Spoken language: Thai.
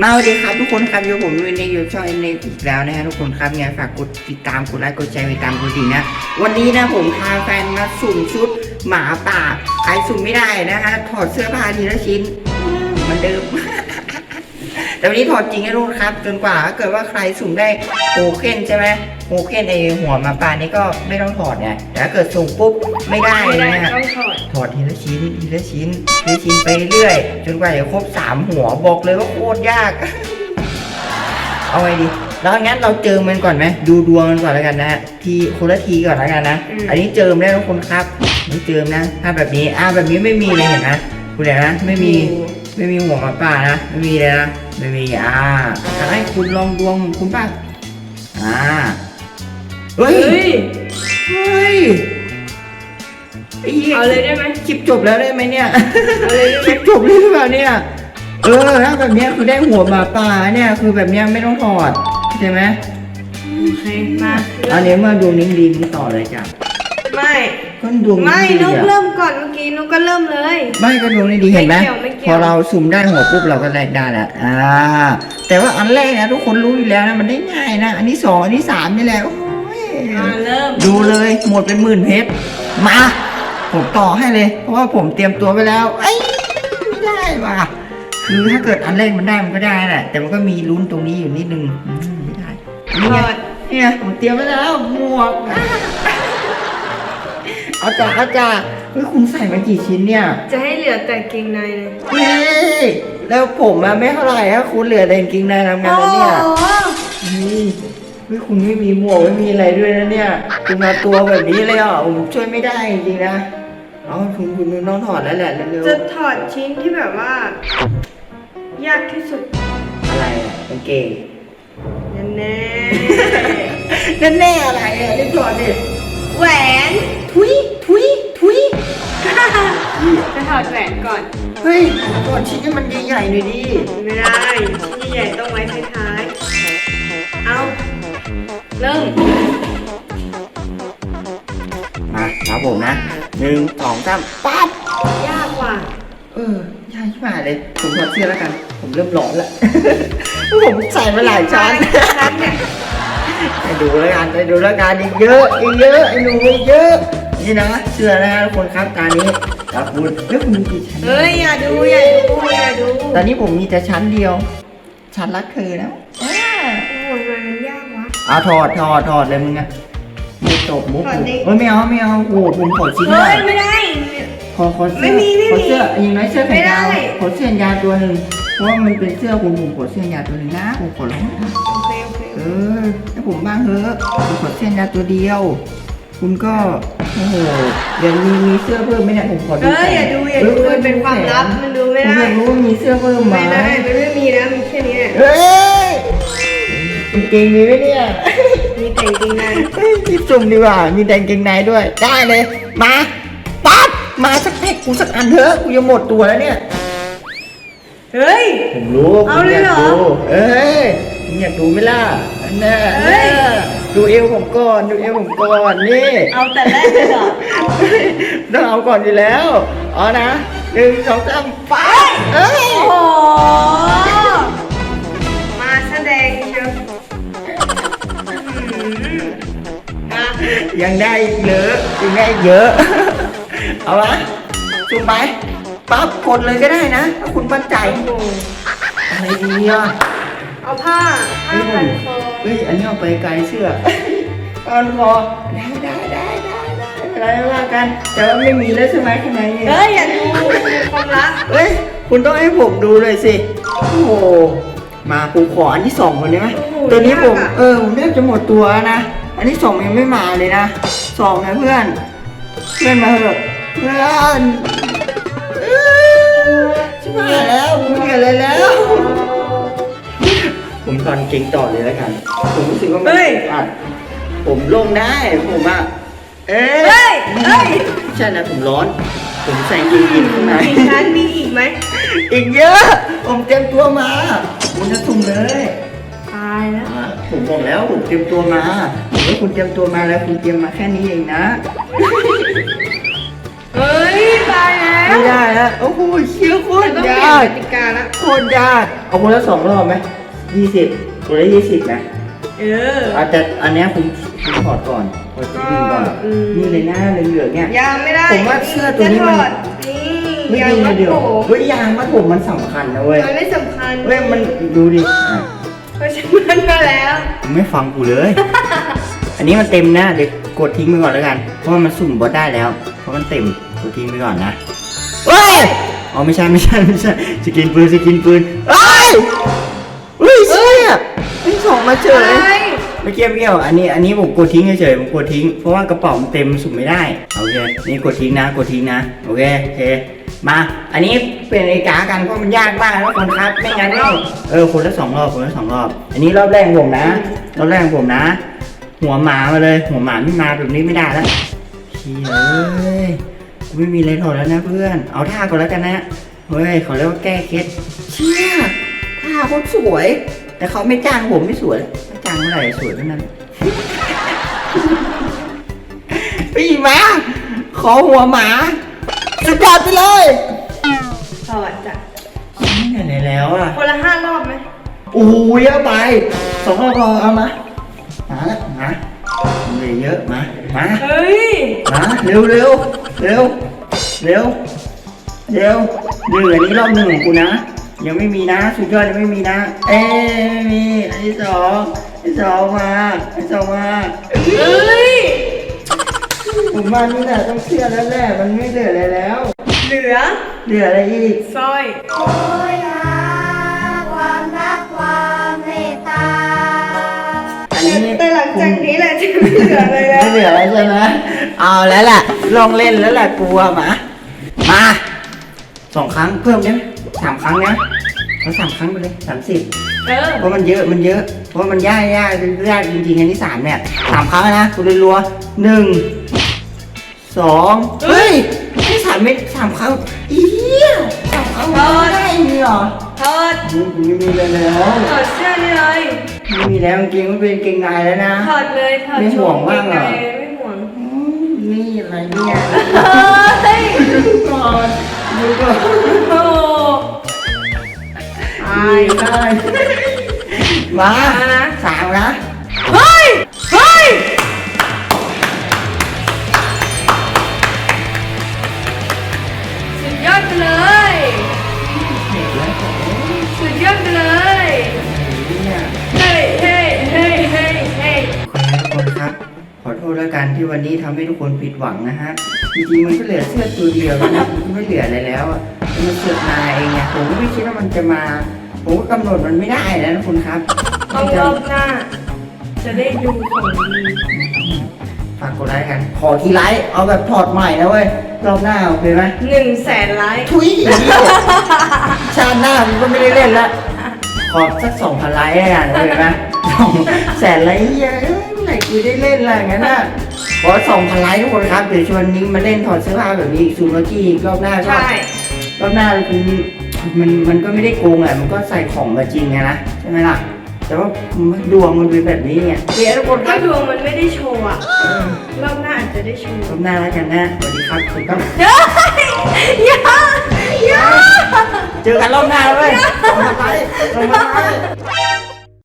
มาสวัสดีครับทุกคนครับอยู่ผมวินในยูช่องเอ็นเอีกแล้วนะฮะทุกคนครับเนี่ยฝากกดติดตามกดไลค์กดแชร์ไปตามกดดีนะ วันนี้นะผมพาแฟนมาสุ่มชุดหมาป่าใครสุ่มไม่ได้นะฮะถอดเสื้อผ้าทีละชิ้นเหมือนเดิม แต่วันนี้ถอดจริงนะทุกคนครับ จนกว่าถ้าเกิดว่าใครสุ่มได้โอเคนใช่ไหมโอเคนไอหัวหมาป่านี่ก็ไม่ต้องถอดไงแต่ถ้าเกิดสุ่มปุ๊บไม่ได้ไม่ได้นะฮะต้องถอดถอดทีละชิ้นทีละชิ้นทีละชิ้นไปเรื่อยจนกว่าจะครบสามหัวบอกเลยว่าโคตรยาก เอาไงดีแล้วงั้นเราเจิมมันก่อนไหมดูดวงมันก่อนแล้วกันนะฮะทีคนละทีก่อนแล้วกันนะ อืม อันนี้เจิมได้ทุกคนครับนี่เจิมนะถ้าแบบนี้อ่าแบบนี้ไม่มีเลยเห็นไหมคุณเห็นไหมไม่มี ไม่มีหัวหมาป่านะ ไม่มีเลยนะ ไม่มี อ่าอยากให้คุณลองดวงคุณป้างอ่า เฮ้ย เฮ้ยเฮ้ยไอ้หี้เอาเลยได้ไหมคลิปจบแล้วได้ไหมเนี่ยเอาเลยได้ไหคมลิปจบเลยหรือเปล่าเนี่ย เออถ้าแบบเนี้ยคือได้หัวหมาป่าเนี่ย คือแบบเนี้ยไม่ต้องถอดใช่ไหมโอเคมาอันนี้มาดูนิ้งดีมต่อเลยจ้ะไม่ ก็ดวงไม่นิ้งดีนุกอะเริ่มก่อนเมื่อกี้นุกก็เริ่มเลย ไม่ก็ดวงนิ้งดีเห็นไหมไม่เกี่ยวไม่เกี่ยว พอเราสุ่มได้หัวปุ๊บเราก็แลกได้ละอ่า แต่ว่าอันแรกนะทุกคนรู้อยู่แล้วนะมันได้ง่ายนะอันที่สองอันที่สามนี่แหละโอ้ย อ่าเริ่มดูเลยหมดเป็นหมื่นเพชรมา ผมต่อให้เลย เพราะว่าผมเตรียมตัวไปแล้วไอ้ยไม่ได้ว่ะคือถ้าเกิดอันแรกมันได้มันก็ได้แหละแต่มันก็มีลุ้นตรงนี้อยู่นิดนึงอืมไม่ได้ถนี่ไงอดเนี่ยผมเตรียมไว้แล้วหมวกเอาจ้าเอาจ้าเฮ้ยคุณใส่มากี่ชิ้นเนี่ยจะให้เหลือแต่เกงในเลยเฮ้ยแล้วผมอะไม่เท่าไหร่ฮะคุณเหลือแต่กางเกงในทำงานแล้วเนี่ยโอ้โหเฮ้ยเฮ้ยคุณไม่มีหมวกไม่มีอะไรด้วยนะเนี่ย คุณมาตัวแบบนี้เลยอะผมช่วยไม่ได้จริงๆนะเอาคุณคุณต้องถอดแล้วแหละเร็วจะถอดชิ้นที่แบบว่า ยากที่สุดๆอะไรอะกางเกงแน่แน่นั่นแน่อะไรอะรีบถอดดิๆแหวนทุยทุยทุย จะถอดแหวนก่อน เฮ้ยถอดชิ้นที่มันใหญ่ๆหน่อยดิไม่ได้ชิ้นใหญ่ๆต้องไว้ท้ายๆ เอาเริ่ม มาครับผมนะหนึ่งสองสามปั๊บยากกว่า เออยากชิบหายเลย ผมถอดเสื้อแล้วกัน ผมเริ่มร้อนแล้วผมใส่มาหลายชั้นชั้นเนี่ยไปดูแล้วกันไปดูแล้วกันอีกเยอะอีกเยอะไอ้หนูอีกเยอะ นี่นะเชื่อนะทุกคนครับตอนนี้ตาคุณเฮ้ยคุณมีกี่ชั้นเฮ้ยอย่าดูอย่าดูอย่าดูตอนนี้ผมมีแต่ชั้นเดียว ชั้นรักเธอแล้วอ่าโอ้โหทำไมมันยากวะเอาถอดถอดถอดเลยมึงอะไม่ตบมุกถอดดิเฮ้ยไม่เอาไม่เอาโอ้โหผมขอชิ้นหเฮ้น่อยยไม่ได้ขอขอเสื้อไม่มีไม่มีขอเสื้ออย่างน้อยเสื้อแขนยาวไม่ได้ขอเสื้อแขนยาวตัวหนึ่งเพราะว่ามันเป็นเสื้อคุณผมขอเสื้อแขนยาวตัวหนึ่งนะผมขอร้องนะโอเคโอเคเออให้ผมบ้างเถอะผมขอเสื้อแขนยาวตัวเดียว คุณก็ โอ้โหเดี๋ยวมีมีเสื้อเพิ่มไหมเนี่ยผมขอดูเฮ้ยอย่าดูอย่าดูออมันเป็นความลับมันดูไม่ผมได้อยากรู้ว่ามีเสื้อเพิ่มไหมไม่ได้มันไม่มีนะมีแค่นี้เฮ้ยกางเกงมีไหมเนี่ยมีแต่งจริงในเฮ้ยรีบสุ่มดีกว่ามีแต่กางเกงในด้วย ได้เลย มาปั๊บมาสักแพ็กกูสักอันเถอะกูจะหมดตัวแล้วเนี่ย เฮ้ย ผมรู้ว่าเอาคุณเลยอยากเหรอดูเอ้ยคุณอยากดูไหมล่ะอันน่ะเฮ้ย ดูเอวผมก่อนดูเอวผมก่อนนี่เอาแต่แรกเลยเหรอต้องเอาก่อนอยู่แล้วเอานะหนึ่งสองสามไปเอ้ยโอ้โหมาแสดงเชียวอืมอะยังได้อีกเยอะยังได้อีกเยอะ เอาละจุ่มไปปั๊บกดเลยก็ได้นะถ้าคุณมั่นใจโอ้โหอะไรดีอะ เอาผ้าผ้าเฮ้ยพันคอเฮ้ยอันนี้เอาไปไกลเสื้อพันคอได้ได้ได้ได้ได้อะไรไม่ว่ากันแต่ว่าไม่มีแล้วใช่ไหมข้างในเนี่ยเฮ้ยอย่าดูมีความรักเฮ้ยคุณต้องให้ผมดูเลยสิโอ้โหมาผมขออันที่สองก่อนได้ไหมโอ้โหตัวนี้ผมยากอะเออผมแทบจะหมดตัวแล้วนะอันที่สองยังไม่มาเลยนะสองนะเพื่อนเพื่อนมาเถอะเพื่อนเอ้ยชิบหายแล้วผมไม่เห็นอะไรแล้ว ผมตอนเก่งต่อเลยแล้วกัน ผมรู้สึกว่ามันเฮ้ย อัดผมลงได้ผมอะเอ้เฮ้ยเฮ้ยใช่นะผมร้อน ผมใส่กางเกงยีนข้างในมีชั้นมีอีกไหมอีกเยอะ ผมเตรียมตัวมาคุณจะสุ่มเลย ตายแล้วอ่าผมบอกแล้วผมเตรียมตัวมาผมว่าคุณเตรียมตัวมาแล้วคุณเตรียมมาแค่นี้เองนะ เฮ้ย ตายแล้วไม่ได้แล้วโอ้โหเชี่ยโคตรต้องเปลี่ยยานกกติกาละโคตรยาก เอาคนละสองรอบไหม ยี่สิบคนละยี่สิบนะเออ อาจจะอันเนี้ยผมผมถอดก่อนถอดที่ก่อนอืม นี่เลยหน้าเหลืองๆเนี่ยยางไม่ได้ผมว่าเสื้อตัวนี้มัน จะถอดนี่ไม่ยางดีมันะดเดี๋ยวผมเฮ้ยยางมัดผมมันสำคัญนะเว้ยมันไม่สำคัญเว้ยมันดูดิอะเพราะฉันมันมาแล้ว มึงไม่ฟังกูเลย อันนี้มันเต็มนะเดี๋ยวกดทิ้งไปก่อนแล้วกัน เพราะว่ามันสุ่มบอสได้แล้ว เพราะมันเต็มกดทิ้งไปก่อนนะเฮ้ยอ๋อไม่ใช่ไม่ใช่ไม่ใช่สกินปืนสกินปืนเอ้ยเฮ้ยเชี่ยไอ้สองมาเฉยใช่ ไม่เกี่ยวไม่เกี่ยวอันนี้อันนี้ผมกดทิ้งเฉยๆผมกดทิ้งเพราะว่ากระเป๋ามันเต็มสุ่มไม่ได้โอเคนี่กดทิ้งนะกดทิ้งนะโอเคโอเคมาอันนี้เป็นไอ้กากันเพราะมันยากมากนะคนครับไม่งั้นก็เออคนละสองรอบคนละสองรอบ อันนี้รอบแรกของผมนะรอบแรกของผมนะ หัวหมามาเลยหัวหมาไม่มาแบบนี้ไม่ได้แล้วเชี่ยเอ้ยกูไม่มีอะไรถอดแล้วนะเพื่อน เอาท่าก่อนแล้วกันนะเฮ้ยเขาเรียกว่าแก้เคล็ดเชี่ยท่าโคตรสวย แต่เขาไม่จ้างผมไม่สวยไม่จ้างเมื่อไหร่สวยเท่านั้นปีมาขอหัวหมาสุดยอดไปเลยถอดจ้ะไม่ไหนแล้วอะคนละห้ารอบไหมโอ้ยเยอะไปสองรอบพอเอามามาแล้วมาเลยเยอะมามาเฮ้ยมาเร็วเร็วเร็วเร็วเร็วหนึ่งอันนี้รอบหนึ่งของกูนะ ยังไม่มีนะ สุดยอดยังไม่มีนะ เอ้ยไม่มี อันที่สองอันที่สองมาอันที่สองมาเฮ้ยผมว่านี่แหละต้องเชื่อแล้วแหละมันไม่เหลืออะไรแล้ว เหลือ เหลืออะไรอีกสร้อยโอยหาความรักความเมตตาอันนี้แต่หลังจากนี้แหละจะไม่เหลืออะไรแล้วไม่เหลืออะไรใช่ไหมเอาแล้วแหละลองเล่นแล้วแหละกลัวหมามาสองครั้งเพิ่มได้ไหม สามครั้งนะเอาสามครั้งไปเลยสามสิบเออ เพราะมันเยอะมันเยอะ เพราะมันยากยากยากจริงๆอันที่สามเนี่ยสามครั้งนะคุณเลยรัวหนึ่งสองเฮ้ยที่สามไม่สามครั้งอีเหี้ยสามครั้งมันไม่ได้นี่หรอถอดไม่มีเลยแล้ว ถอดเสื้อนี่เลยไม่มีแล้วจริงๆมันเป็นเกงในแล้วนะ ถอดเลยถอดไม่ห่วงบ้างเหรอโชว์เกงในไม่ห่วงอืมนี่อะไรเนี่ย เฮ้ย ได้มามานะสามนะเฮ้ย เฮ้ย สุดยอดไปเลยเห็นแล้วโอ้ยสุดยอดไปเลยเนี่ยเฮ้ยเฮ้ยเฮ้ยเฮ้ยเฮ้ยขอให้ทุกคนครับ ขอโทษแล้วกันที่วันนี้ทำให้ทุกคนผิดหวังนะฮะ จริงๆมันก็เหลือเสื้อตัวเดียวแล้วนะมันไม่เหลืออะไรแล้วอะมันเสือกมาเองไงผมก็ไม่คิดว่ามันจะมา ผมก็กำหนดมันไม่ได้นะทุกคนครับต้องรอบหน้า จะได้ดูของดีฝากกดไลค์กัน ขอทีไลค์เอาแบบถอดใหม่นะเว้ย รอบหน้าโอเคไหมหนึ่งแสนไลค์ทุยอีกทีชาติหน้ามันก็ไม่ได้เล่นละขอสักสองพันไลค์แล้วกันโอเคไหมสองแสนไลค์เหี้ยเอ้ยเมื่อไหร่กูได้เล่นล่ะงั้นน่ะขอสองพันไลค์ทุกคนครับเดี๋ยวชวนนิ้งมาเล่นถอดเสื้อผ้าแบบนี้อีกซูมแล้วกี้อีกรอบหน้าก็ใช่รอบหน้าคือ มันมันก็ไม่ได้โกงแหละมันก็ใส่ของมาจริงไงนะใช่ไหมล่ะ แต่ว่าดวงมันเป็นแบบนี้ไงเดี๋ยวทุกคนคถ้ารับดวงมันไม่ได้โชว์อะเออรอบหน้าอาจจะได้โชว์รอบหน้าแล้วกันนะสวัสดีครับคุณครับ เฮ้ยอย่าอย่า เจอกันรอบหน้าเลยสองพันไลค์สองพันไลค์